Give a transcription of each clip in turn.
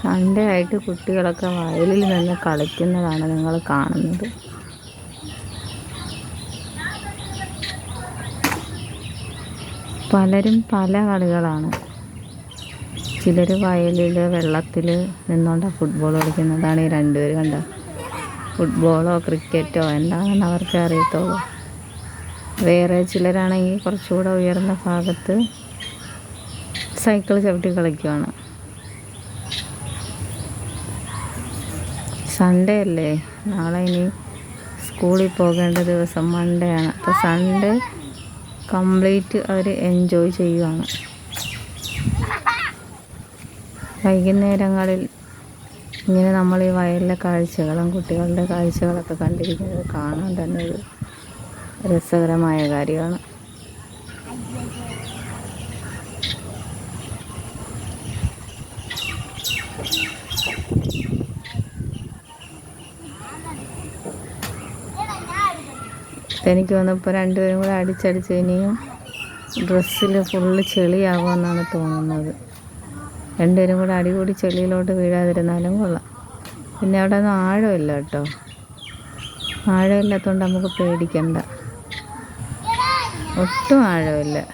Sunday ആയിട്ട് കുട്ടികളൊക്കെ വയലിൽ നിന്ന് കളിക്കുന്നതാണ് നിങ്ങൾ കാണുന്നത്. പലരും പല കളികളാണ്. ചിലർ വയലിൽ വെള്ളത്തിൽ നിന്നുകൊണ്ട് ഫുട്ബോൾ കളിക്കുന്നതാണ്. ഈ രണ്ടുപേർ കണ്ട ഫുട്ബോളോ ക്രിക്കറ്റോ എന്താണെന്ന് അവർക്ക് അറിയത്തുള്ളൂ. വേറെ ചിലരാണെങ്കിൽ കുറച്ചുകൂടെ ഉയർന്ന ഭാഗത്ത് സൈക്കിൾ ചവിട്ടി കളിക്കുവാണ്. സൺഡേ അല്ലേ? നാളെ ഇനി സ്കൂളിൽ പോകേണ്ട ദിവസം മൺഡേ ആണ്. അപ്പോൾ സൺഡേ കംപ്ലീറ്റ് അവർ എൻജോയ് ചെയ്യുവാണ്. വൈകുന്നേരങ്ങളിൽ ഇങ്ങനെ നമ്മൾ ഈ വയലിലെ കാഴ്ചകളും കുട്ടികളുടെ കാഴ്ചകളൊക്കെ കണ്ടിരിക്കുന്നത് കാണാൻ തന്നെ ഒരു രസകരമായ കാര്യമാണ്. എനിക്ക് വന്നപ്പോൾ രണ്ടുപേരും കൂടെ അടിച്ചടിച്ച് ഇനിയും ഡ്രസ്സിൽ ഫുള്ള് ചെളിയാകുമെന്നാണ് തോന്നുന്നത്. രണ്ടുപേരും കൂടെ അടികൂടി ചെളിയിലോട്ട് വീഴാതിരുന്നാലും കൊള്ളാം. പിന്നെ അവിടെ ഒന്നും ആഴമില്ല കേട്ടോ. ആഴമില്ലാത്തതുകൊണ്ട് നമുക്ക് പേടിക്കണ്ട. ഒട്ടും ആഴമില്ല.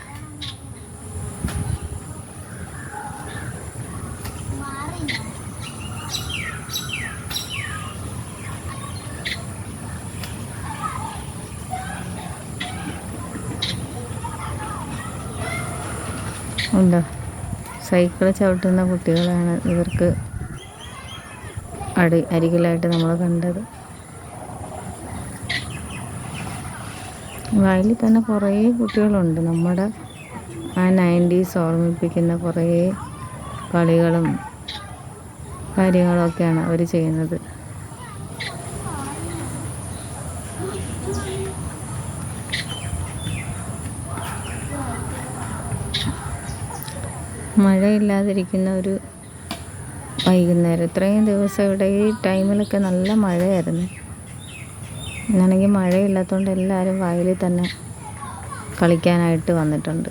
ഉണ്ടോ? സൈക്കിൾ ചവിട്ടുന്ന കുട്ടികളാണ് ഇവർക്ക് അടി അരികിലായിട്ട് നമ്മൾ കണ്ടത്. വയലിൽ തന്നെ കുറേ കുട്ടികളുണ്ട്. നമ്മുടെ ആ നയന്റീസ് ഓർമ്മിപ്പിക്കുന്ന കുറേ കളികളും കാര്യങ്ങളൊക്കെയാണ് അവർ ചെയ്യുന്നത്. മഴയില്ലാതിരിക്കുന്ന ഒരു വൈകുന്നേരം. ഇത്രയും ദിവസം ഇവിടെ ഈ ടൈമിലൊക്കെ നല്ല മഴയായിരുന്നു. ഇന്നാണെങ്കിൽ മഴയില്ലാത്തതുകൊണ്ട് എല്ലാവരും വയലിൽ തന്നെ കളിക്കാനായിട്ട് വന്നിട്ടുണ്ട്.